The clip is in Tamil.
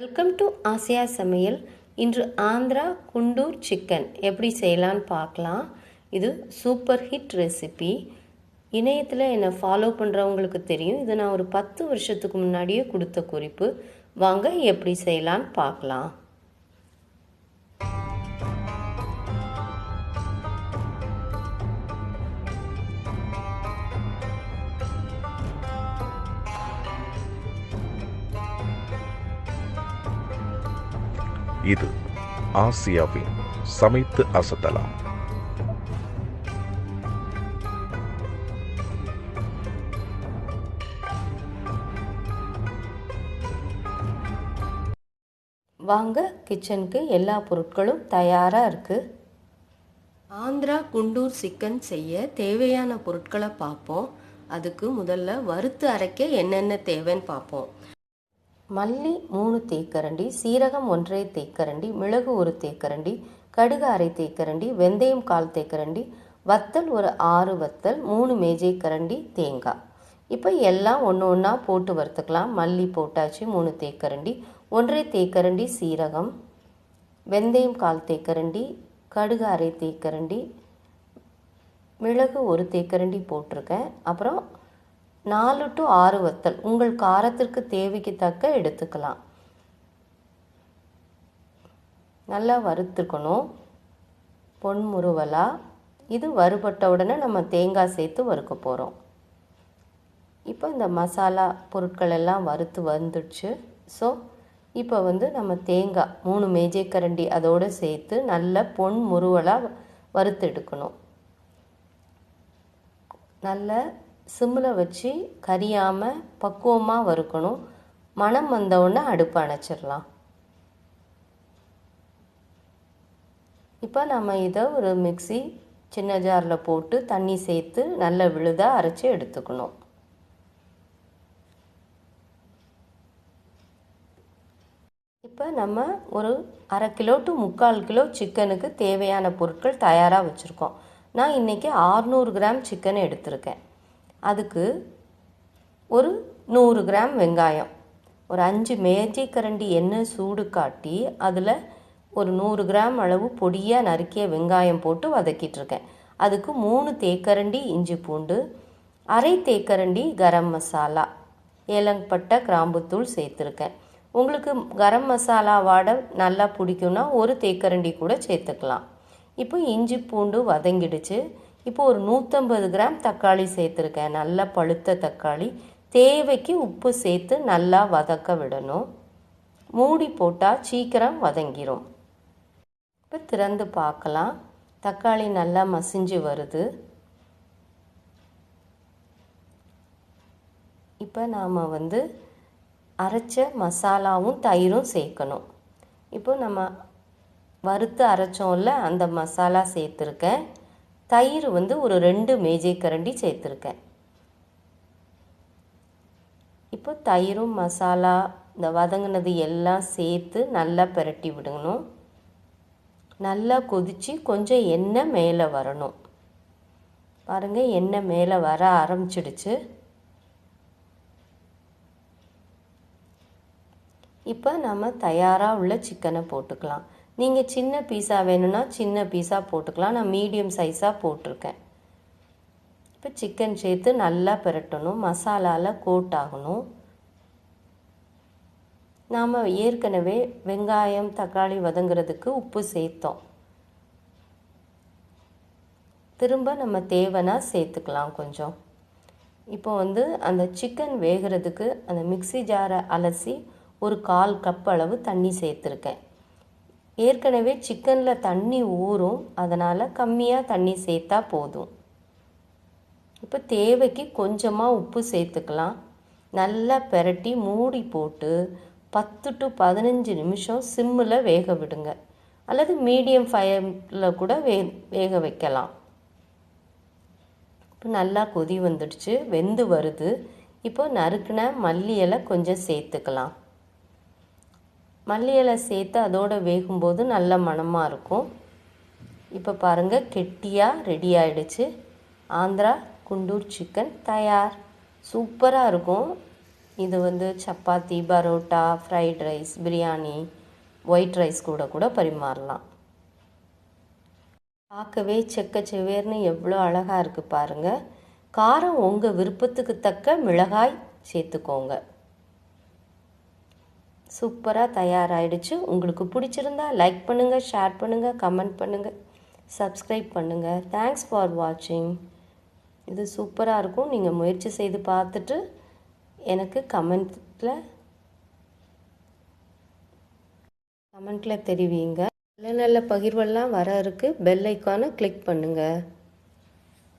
வெல்கம் டு ஆசியா சமையல் இன்று ஆந்திரா குண்டூர் சிக்கன். எப்படி செய்யலான்னு பார்க்கலாம். இது சூப்பர் ஹிட் ரெசிபி இணையத்தில் என்னை ஃபாலோ பண்ணுறவங்களுக்கு தெரியும். இது நான் ஒரு பத்து வருஷத்துக்கு முன்னாடியே கொடுத்த குறிப்பு. வாங்க எப்படி செய்யலான்னு பார்க்கலாம். இது ஆசியாவின் சமைத்து அசத்தலாம். வாங்க கிச்சனுக்கு எல்லா பொருட்களும் தயாராக இருக்குது ஆந்திரா குண்டூர் சிக்கன் செய்ய தேவையான பொருட்களை பார்ப்போம். அதுக்கு முதல்ல வறுத்து அரைக்க என்னென்ன தேவைன்னு பார்ப்போம். மல்லி மூணு தேக்கரண்டி சீரகம் ஒன்றரை தேக்கரண்டி மிளகு ஒரு தேக்கரண்டி கடுகு அரை தேக்கரண்டி வெந்தயம் கால் தேக்கரண்டி வத்தல் ஒரு ஆறு வத்தல் மூணு மேஜை கரண்டி தேங்காய். இப்போ எல்லாம் ஒன்று ஒன்றா போட்டு வறுத்துக்கலாம். மல்லி போட்டாச்சு மூணு தேக்கரண்டி ஒன்றரை தேக்கரண்டி சீரகம் வெந்தயம் கால் தேக்கரண்டி கடுகு அரை தேக்கரண்டி மிளகு ஒரு தேக்கரண்டி போட்டிருக்கேன். அப்புறம் நாலு டு ஆறு வத்தல். உங்கள் காரத்திற்கு தேவைக்கு தக்க எடுத்துக்கலாம். நல்லா வறுத்துக்கணும் பொன்முருவலாக இது வறுபட்ட உடனே நம்ம தேங்காய் சேர்த்து வறுக்க போகிறோம் இப்போ இந்த மசாலா பொருட்கள் எல்லாம் வறுத்து வந்துடுச்சு. ஸோ இப்போ வந்து நம்ம தேங்காய் மூணு மேஜைக்கரண்டி அதோடு சேர்த்து நல்ல பொன் முறுவலாக வறுத்து எடுக்கணும். நல்ல சிம்மில் வச்சு கரியாமல் பக்குவமாக வறுக்கணும். மனம் வந்தவுடனே அடுப்பு அணைச்சிடலாம். இப்போ நம்ம இதை ஒரு மிக்சி சின்ன ஜாரில் போட்டு தண்ணி சேர்த்து நல்ல விழுதாக அரைச்சி எடுத்துக்கணும். இப்போ நம்ம ஒரு அரை கிலோ டு முக்கால் கிலோ சிக்கனுக்கு தேவையான பொருட்கள் தயாராக வச்சுருக்கோம். நான் இன்றைக்கி ஆறுநூறு கிராம் சிக்கன் எடுத்திருக்கேன். அதுக்கு ஒரு நூறு கிராம் வெங்காயம் ஒரு அஞ்சு மேஜை கரண்டி எண்ணெய் சூடு காட்டி அதில் ஒரு நூறு கிராம் அளவு பொடியாக நறுக்கிய வெங்காயம் போட்டு வதக்கிட்டுருக்கேன். அதுக்கு மூணு தேக்கரண்டி இஞ்சி பூண்டு அரை தேக்கரண்டி கரம் மசாலா ஏலங்கப்பட்டை கிராம்புத்தூள் சேர்த்துருக்கேன். உங்களுக்கு கரம் மசாலா வாடை நல்லா பிடிக்கும்னா ஒரு தேக்கரண்டி கூட சேர்த்துக்கலாம். இப்போ இஞ்சி பூண்டு வதங்கிடுச்சு. இப்போ ஒரு நூற்றம்பது கிராம் தக்காளி சேர்த்துருக்கேன். நல்லா பழுத்த தக்காளி. தேவைக்கு உப்பு சேர்த்து நல்லா வதக்க விடணும். மூடி போட்டால் சீக்கிரம் வதங்கிரும். இப்போ திறந்து பார்க்கலாம். தக்காளி நல்லா மசிஞ்சு வருது. இப்போ நாம் வந்து அரைச்ச மசாலாவும் தயிரும் சேர்க்கணும். இப்போ நம்ம வறுத்து அரைச்சோம்ல அந்த மசாலா சேர்த்துருக்கேன். தயிர் வந்து ஒரு ரெண்டு மேஜை கரண்டி சேர்த்துருக்கேன். இப்போ தயிரும் மசாலா இந்த வதங்கினது எல்லாம் சேர்த்து நல்லா பிரட்டி விடணும். நல்லா கொதித்து கொஞ்சம் எண்ணெய் மேலே வரணும். பாருங்கள் எண்ணெய் மேலே வர ஆரம்பிச்சிடுச்சு. இப்போ நம்ம தயாராக உள்ள சிக்கனை போட்டுக்கலாம். நீங்கள் சின்ன பீஸா வேணும்னா சின்ன பீஸா போட்டுக்கலாம். நான் மீடியம் சைஸாக போட்டிருக்கேன். இப்போ சிக்கன் சேர்த்து நல்லா பிரட்டணும். மசாலாவில் கோட் ஆகணும். நாம் ஏற்கனவே வெங்காயம் தக்காளி வதங்குறதுக்கு உப்பு சேர்த்தோம். திரும்ப நம்ம தேவைன்னா சேர்த்துக்கலாம் கொஞ்சம். இப்போ வந்து அந்த சிக்கன் வேகிறதுக்கு அந்த மிக்சி ஜாரை அலசி ஒரு கால் கப் அளவு தண்ணி சேர்த்துருக்கேன். ஏற்கனவே சிக்கனில் தண்ணி ஊறும். அதனால் கம்மியாக தண்ணி சேர்த்தா போதும். இப்போ தேவைக்கு கொஞ்சமாக உப்பு சேர்த்துக்கலாம். நல்லா பெரட்டி மூடி போட்டு பத்து டு பதினஞ்சு நிமிஷம் சிம்மில் வேக விடுங்க. அல்லது மீடியம் ஃபயரில் கூட வே வேக வைக்கலாம். இப்போ நல்லா கொதி வந்துடுச்சு. வெந்து வருது. இப்போ நறுக்கின மல்லி இலை கொஞ்சம் சேர்த்துக்கலாம். மல்லி இலை சேர்த்து அதோடு வேகும்போது நல்ல மணமாக இருக்கும். இப்போ பாருங்கள் கெட்டியாக ரெடி ஆயிடுச்சு. ஆந்திரா குண்டூர் சிக்கன் தயார். சூப்பராக இருக்கும். இது வந்து chapati parotta fried rice biryani white rice கூட கூட பரிமாறலாம். பார்க்கவே செக்க செவேர்னு எவ்வளோ அழகாக இருக்குது பாருங்கள் காரம் உங்கள் விருப்பத்துக்கு தக்க மிளகாய் சேர்த்துக்கோங்க. சூப்பராக தயாராகிடுச்சு உங்களுக்கு பிடிச்சிருந்தா லைக் பண்ணுங்கள் ஷேர் பண்ணுங்கள் கமெண்ட் பண்ணுங்கள் சப்ஸ்கிரைப் பண்ணுங்கள் தேங்க்ஸ் ஃபார் வாட்சிங் இது சூப்பராக இருக்கும். நீங்கள் முயற்சி செய்து பார்த்துட்டு எனக்கு கமெண்ட்டில் கமெண்ட்டில் தெரிவிங்க. நல்ல நல்ல பகிர்வெல்லாம் வர இருக்குது பெல் ஐக்கானை கிளிக் பண்ணுங்கள்